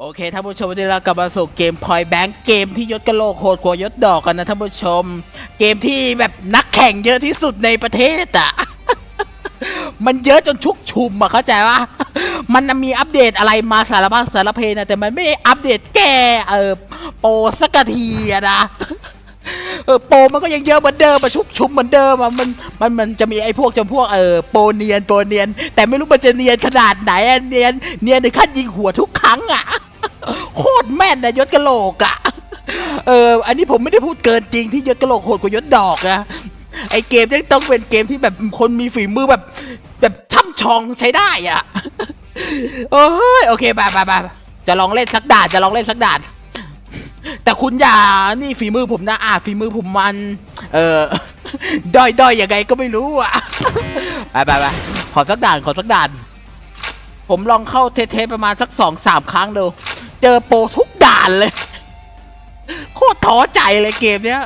โอเคท่านผู้ชมวันนี้เรากลับมาสู่เกมพอยแบงค์เกมที่ยศกะโหลกโหดกว่ายศดอกกันนะท่านผู้ชม เกมที่แบบนักแข่งเยอะที่สุดในประเทศอะ มันเยอะจนชุกชุมอะเข้าใจปะมันมีอัปเดตอะไรมาสารพัดสารเพนะแต่มันไม่อัปเดตแก้เออโปรสักทีอะนะเออโปรมันก็ยังเยอะเหมือนเดิมมาชุกชุมเหมือนเดิมอะมันมันมันจะมีไอ้พวกจำพวกเออโปรเนียนโปรเนียน แต่ไม่รู้มันจะเนียนขนาดไหนเนียนเนียนถึงขั้นยิงหัวทุกครั้งอะ โคตรแม่นนะยศกะโหลกอะเออ อันนี้ผมไม่ได้พูดเกินจริงที่ยศกะโหลกโหดกว่ายศดอกนะไอเกมนี้ต้องเป็นเกมที่แบบคนมีฝีมือแบบ แบบช่ำชองใช้ได้อะโอ้ยโอเคไปไปไปจะลองเล่นสักด่านจะลองเล่นสักด่านแต่คุณอย่านี่ฝีมือผมนะอ่าฝีมือผมมัน เออด้อยด้อยยังไงก็ไม่รู้อะไปไปไปขอสักด่านขอสักด่านผมลองเข้าเทสประมาณสักสองสามครั้งดู เจอโปรทุกด่านเลย โคตรท้อใจเลยเกมเนี้ย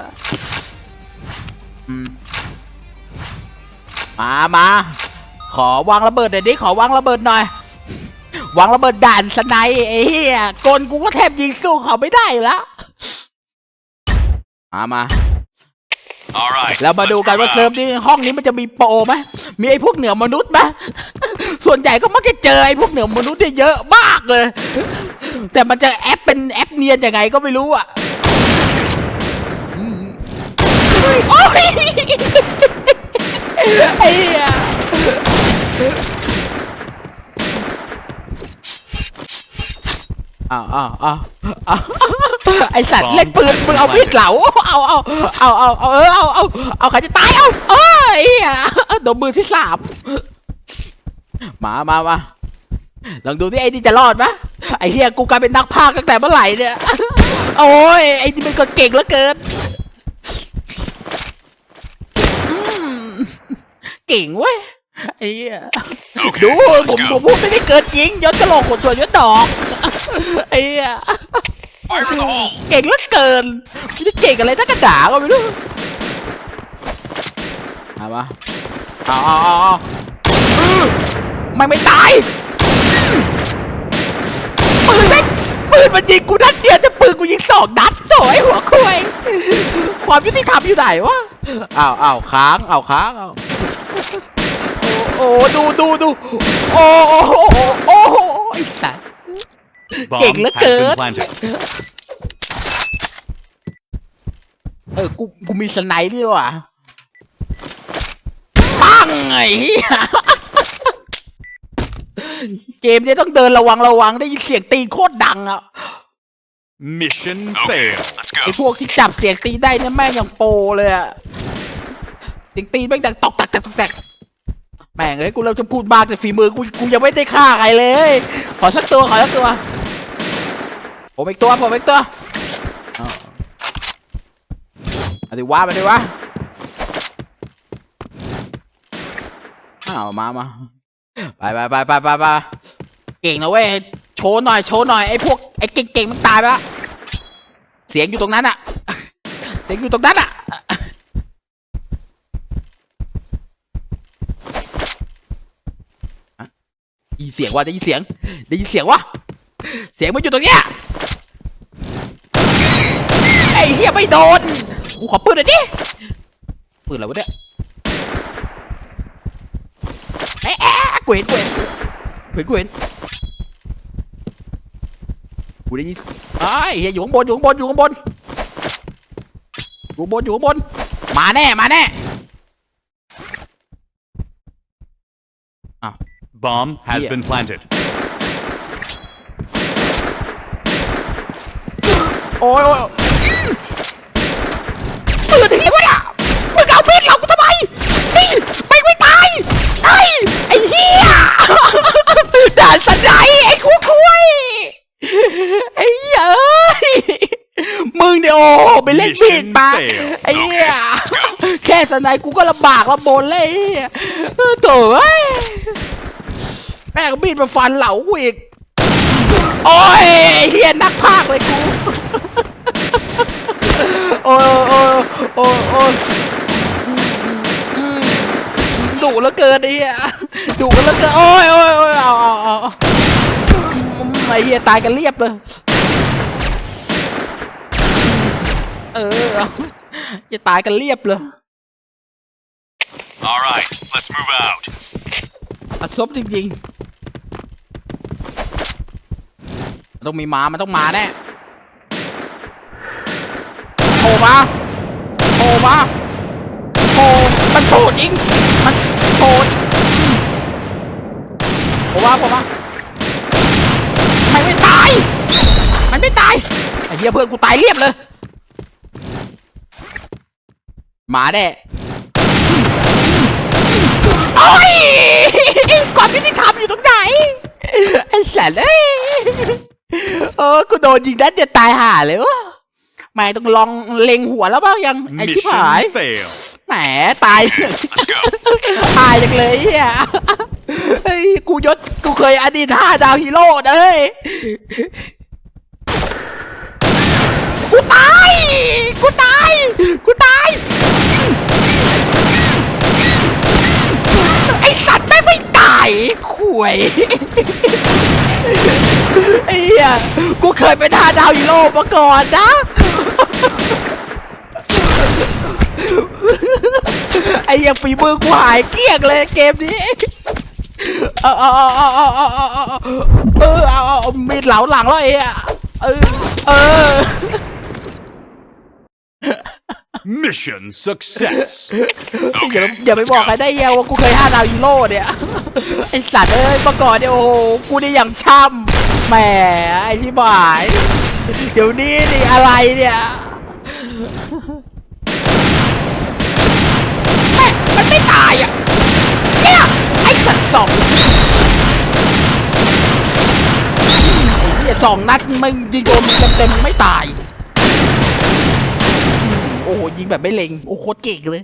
อืมมามา ขอวางระเบิดหน่อยดิ ขอวางระเบิดหน่อยวางระเบิดด่านสไนป์ไอ้เหี้ยกลกูก็แทบยิงสู้เขาไม่ได้อยู่แล้วมามา All right. แล้วมาดูกันว่า let's เซิร์ฟ move นี้ห้องนี้มันจะมีโปรไหมมีไอ้พวกเหนือมนุษย์ไหมส่วนใหญ่ก็มักจะเจอไอ้พวกเหนือมนุษย์เนี่ยเยอะมากเลย แต่มันจะแอปเป็นแอปเนียนยังไงก็ไม่รู้อะอืมโอ้ยไอ้เหี้ยอ้าวอ้าวอ้าวอ้าวไอสัตว์เล่นปืนมึงเอามีดเหลาเอาเอาเอาเอาเอาเออเอาเอาเอาใครจะตายเอาเอ้ยโดนมือที่สามมามามาลองดูที่ไอ้นี่จะรอดไหม ไอ้เฮียกูกลายเป็นนักพากย์ตั้งแต่เมื่อไหร่เนี่ย โอ้ยไอ้นี่เป็นคนเก่งเหลือเกินอืมเก่งเว้ยไอ้เหี้ย Okay, ดู let's ผม go. ผมพูดไม่ได้เกินจริงยศกระโหลกขนส่วนยศดอกไอ้เหี้ย Fire in the hole. เก่งเหลือเกินไม่ได้เก่งอะไรถ้ากระดาก็ไม่รู้เอามาเอาเอาเอาเอาอื้อมันไม่ตายปืนไม่ ปืนมันยิงกูนัดเดียวแต่ปืนกูยิงสองนัดโถ่ไอ้หัวคุยความยุติธรรมอยู่ไหนวะอ้าวอ้าวค้างอ้าวค้างอ้าวโอ้โอ้ดูดูดูโอ้โอ้โอ้โอ้โอ้ไอ้สัส Bomb King has lắm kìa. been planted. เออกูกูมีสไนด์ด้วยว่ะปังไอ้เหี้ย เกมเนี้ต้องเดินระวังระวังได้ยินเสียงตีนโคตรดังอะ Mission failed. Let's ไอ้พวกที่จับเสียงตีนได้เนี่ยแม่งอย่างโปรเลยอะเสียงตีนแม่งดังตอกตักตักตักตักแม่งเอ้ยกูเริ่มจะพูดมากแต่ฝีมือกูกูยังไม่ได้ฆ่าใครเลย ขอสักตัวขอสักตัวผมอีกตัวผมอีกตัวเอาเอาดิวะมาดิวะอ้าวมามา ไปไปไปไปไปไปเก่งนะเว้ยโชว์หน่อยโชว์หน่อยไอ้พวกไอ้เก่งๆมันตายไปละเสียงอยู่ตรงนั้นอะเสียงอยู่ตรงนั้นอะอะยินเสียงว่าได้ยินเสียงได้ยินเสียงวะเสียงมันอยู่ตรงเนี้ยไอ้เหี้ยไม่โดนกูขอปืนหน่อยดิปืนอะไรวะเนี่ยเอ๊ะเอ๊ะ กูเห็นกูเห็นกูเห็นกูเห็นกูได้ยินไอ้ยเหี้ยอยู่ข้างบนอยู่ข้างบนอยู่ข้างบนอยู่ข้างบนอยู่ข้างบน มาแน่มาแน่ Bomb has Yeah. been planted. โอ้ยโอ้ยปืนที่วะเนี่ยมึงเอามีดเหลากูทำไมนี่ไม่ไม่ตายไอ้ไอ้เหี้ยด่านสนายไอ้คุกคุยไอ้เหี้ยเอ้ยมึงเนี่ยโอ้ไปเล่นมีดมา Mission failed. ไอ้เหี้ยแค่สนายกูก็ลำบากลำบนเลยไอ้เหี้ยเออโถ่เอ้ยแม่งเอามีดมาฟันเหลากูอีกโอ้ยไอ้เฮียนักพากย์เลยกู โอ้ยโอ้ยโอ้ยโอ้ยอืมอืมอืม ดุเหลือเกินไอ้เฮียดุกันเหลือเกินโอ้ยโอ้ยโอ้ยเอาเอาเอาอืมไอ้เหี้ยตายกันเรียบเลยเอออย่าตายกันเรียบเลย Alright let's move out. อัดซบจริงๆต้องมีมามันต้องมาแน่โผล่มาโผล่มาโผล่มันโผล่จริงมัน โผล่โผล่มาโผล่ามันไม่ตาย มันไม่ตาย ไอ้เหี้ยเพื่อนกูตายเรียบเลย หมาแน่โอ้ยความยุติธรรมอยู่ตรงไหน ไอ้สัตว์เอ้ยเออกูโดนยิงนัดเดียวตายห่าเลยวะ ไม่ต้องลองเล็งหัวแล้วบ้างยังไอ้ชิบหาย Mission fail. แหมตาย ตายจังเลยเฮียเฮ้ยกูยศกูเคยอดีตห้าดาวฮีโร่นะเฮ้ยกูตายกูตายกูตายไอสัตว์แม่งไม่ตายข่วยไอ้เหี้ยกูเคยเป็นห้าดาวฮีโร่มาก่อนนะ ไอ้ยังฝีมือกูหายเกลี้ยงเลยเกมนี้เออเออเออเออเออเออเออเอาเอาเอามีดเหลาหลังแล้วไอ้เหี้ยเออเออ Mission success. อย่าอย่าไปบอกใครได้เหี้ยว่ากูเคยห้าดาวฮีโร่เนี่ยไอสัตว์เอ้ยเมื่อก่อนเนี่ยโอ้โหกูนี่อย่างช่ำแหมไอที่บายเดี๋ยวนี้นี่อะไรเนี่ยแม่มันไม่ตายอะเนี่ยไอ้สัตว์สองไอ้เนี่ยสองนัดมึงยิงโดนมึงเต็มๆไม่ตายโอ้โหยิงแบบไม่เล็งโอ้โคตรเก่งเลย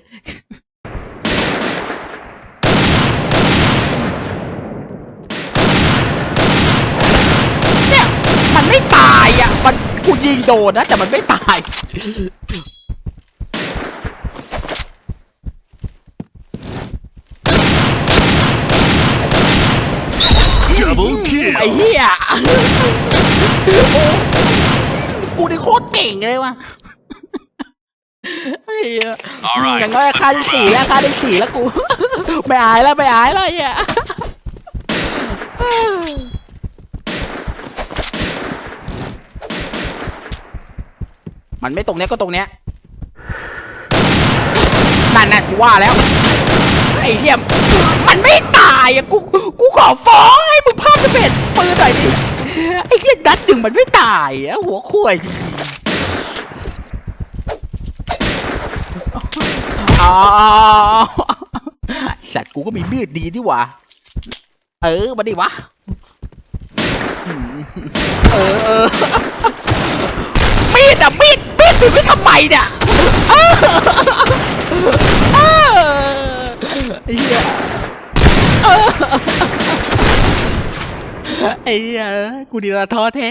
เนี่ยมันไม่ตายอะ มันกูยิงโดนนะ แต่มันไม่ตาย ไอ้เหี้ยโอ้กูนี่โคตรเก่งเลยว่ะไอ้เหี้ย Alright, อย่างน้อยค่าที่สี่แล้วค่าที่สี่แล้วกู ไม่อายแล้วไม่อายแล้วไอ้เหี้ยมันไม่ตรงเนี้ยก็ตรงเนี้ยนั่นนั่นกูว่าแล้ว ไอ้เหี้ยมันไม่ตายอะกู กูขอฟ้องให้มึงภาพจะเป็น ปืนหน่อยดิไอ้เหี้ยนัดหนึ่งมันไม่ตายอะหัวข่วยจริงๆอ๋อสัตว์กูก็มีมีดดีดีหว่าเออมาดิวะเออเออมีดอะมีดมีดถือไว้ทำไมเนี่ยเออเออ ไอ้เหี้ยเออกูดีละท้อแท้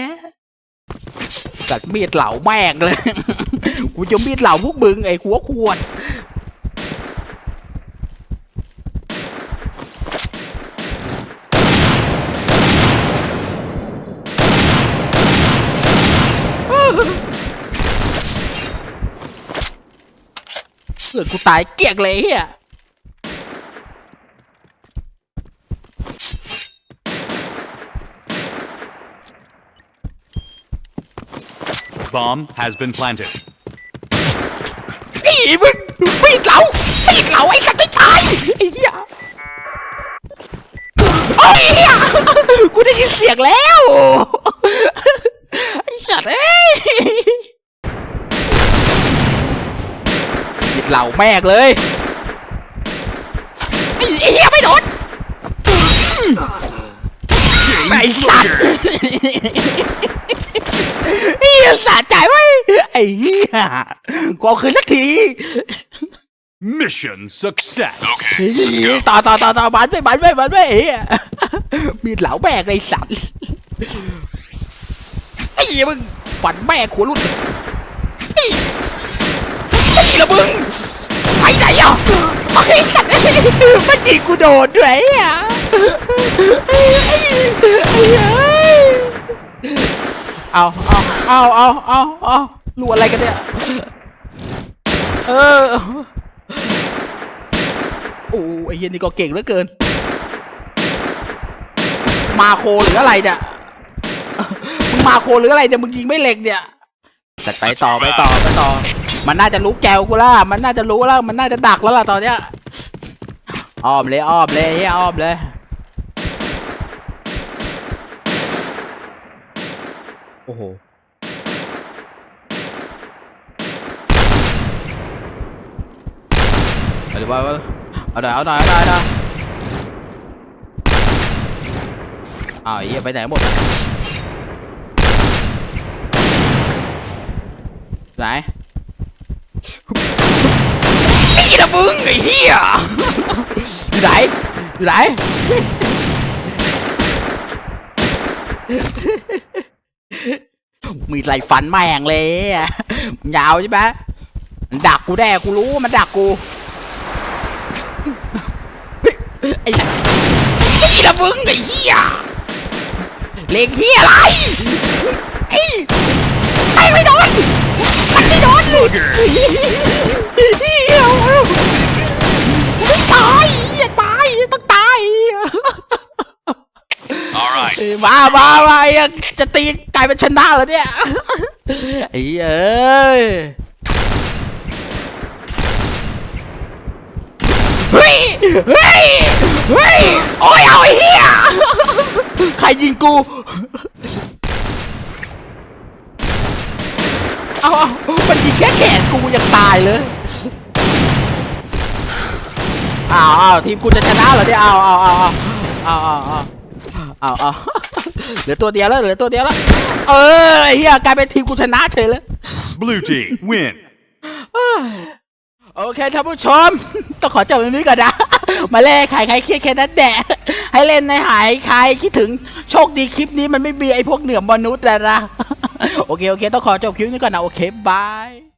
กัดมีดเหล่าแม่งเลย กูจะมีดเหล่าพวกมึงไอ้หัวขวดเสือกูตายเกลียกเลยเฮีย Bomb has been planted. นี่มึงมีดเหลามีดเหลาไอ้สัตว์ไม่ตายไอ้เหี้ยโอ้ยเหี้ยกูได้ยินเสียงแล้วไอ้สัตว์เอ้ยปีดเหลาแม่งเลยไอ้ไอ้เหี้ยไม่โดนไอ้สัตว์ไอ้เหี้ยสะใจไว้ยไอ้เหี้ย กูเอาคืนสักที Mission success. ต่อต่อต่อต่อมันไม่มันไม่มันไม่เอ้ยมีดเหลาแบกไอ้สัตว์ไอ้มึงฝันแม่ขัวรุ่นไอ้ไอ้ละมึงไปไหนอะไอ้สัตว์ไอ้มันยิงกูโดนด้วยอะไอ้ไอ้ไอ้เอาเอาเอาเอาเอาเอา รู้อะไรกันเนี่ย เออ โอ้ไอ้เหี้ยนี่ก็เก่งเหลือเกิน มาโคหรืออะไรเนี่ย มึงมาโคหรืออะไรเนี่ยมึงยิงไม่เหล็กเนี่ยจัดไปต่อไปต่อไปต่อ มันน่าจะรู้แกวกูล่ะ มันน่าจะรู้แล้ว มันน่าจะดักแล้วล่ะตอนเนี้ย อ้อมเลยอ้อมเลยเฮียอ้อมเลยโอ้โห เอาดิว่าเอาหน่อยเอาหน่อยเอาหน่อยเอาหน่อยอ้าวไอ้เหี้ยไปไหนหมดอะไหนนี่นะมึงไอ้เหี้ยอยู่ไหนอยู่ไหนมีไรฟันแม่งเลยอะยาวใช่ไหมมันดักกูแน่กูรู้มันดักกู ไอ้สัสนี่นะมึงไอ้เหี้ยเล็งเหี้ยอะไรไอ้ไอ้ไม่โดนมันไม่โดนเลยเหี้ยไม่ตายเหี้ยตายต้องตาย All right. เอ้ยมามามาไอ้อะจะตีกลายเป็นชนะแล้วเนี่ยไอ้เอ้ย เฮ้ยเฮ้ยเฮ้ยโอ้ยเอาไอ้เหี้ยใครยิงกูเอาเอามันยิงแค่แขนกูยังตายเลยอ้าวอ้าวทีมกูจะชนะเหรอเนี่ยอ้าวอ้าวอ้าวอ้าวอ้าวอ้าวเอาเอาเหลือตัวเดียวแล้วเหลือตัวเดียวแล้วเออไอ้เฮียกลายเป็นทีมกูชนะเฉยเลย Blue team win. โอเคท่านผู้ชม ต้องขอจบตรงนี้ก่อนนะ มาเล่นใครใครเครียดแค่นั้นแดะให้เล่นในหายใครคิดถึงโชคดีคลิปนี้มันไม่มีไอ้พวกเหนือมนุษย์แล้วนะโอเค โอเค ต้องขอจบคลิปนี้ก่อนนะ โอเค บาย